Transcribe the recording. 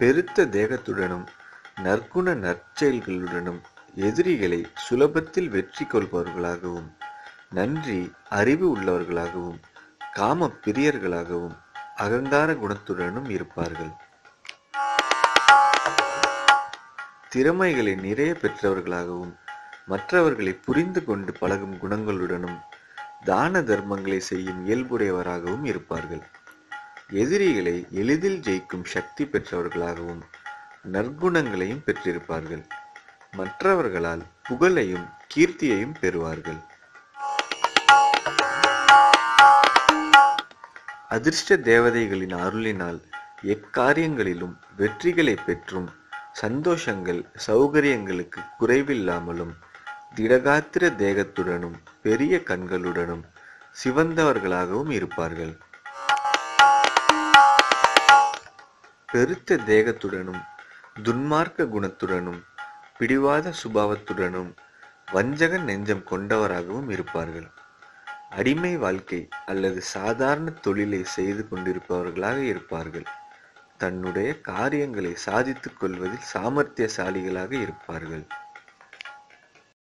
பெருத்த தேகத்துடனும் நற்குண நற்செயல்களுடனும் எதிரிகளை சுலபத்தில் வெற்றி கொள்பவர்களாகவும் நன்றி அறிவு உள்ளவர்களாகவும் காம பிரியர்களாகவும் அகங்கார குணத்துடனும் இருப்பார்கள். திறமைகளை நிறைய பெற்றவர்களாகவும் மற்றவர்களை புரிந்து கொண்டு பழகும் குணங்களுடனும் தான தர்மங்களை செய்யும் இயல்புடையவராகவும் இருப்பார்கள். எதிரிகளை எளிதில் ஜெயிக்கும் சக்தி பெற்றவர்களாகவும் நற்குணங்களையும் பெற்றிருப்பார்கள். மற்றவர்களால் புகழையும் கீர்த்தியையும் பெறுவார்கள். அதிர்ஷ்ட தேவதைகளின் அருளினால் எக்காரியங்களிலும் வெற்றிகளை பெற்றும் சந்தோஷங்கள் சௌகரியங்களுக்கு குறைவில்லாமலும் திடகாத்திர தேகத்துடனும் பெரிய கண்களுடனும் சிவந்தவர்களாகவும் இருப்பார்கள். பெருத்த தேகத்துடனும் துன்மார்க்க குணத்துடனும் பிடிவாத சுபாவத்துடனும் வஞ்சக நெஞ்சம் கொண்டவராகவும் இருப்பார்கள். அடிமை வாழ்க்கை அல்லது சாதாரண தொழிலை செய்து கொண்டிருப்பவர்களாக இருப்பார்கள். தன்னுடைய காரியங்களை சாதித்துக் கொள்வதில் சாமர்த்தியசாலிகளாக இருப்பார்கள்.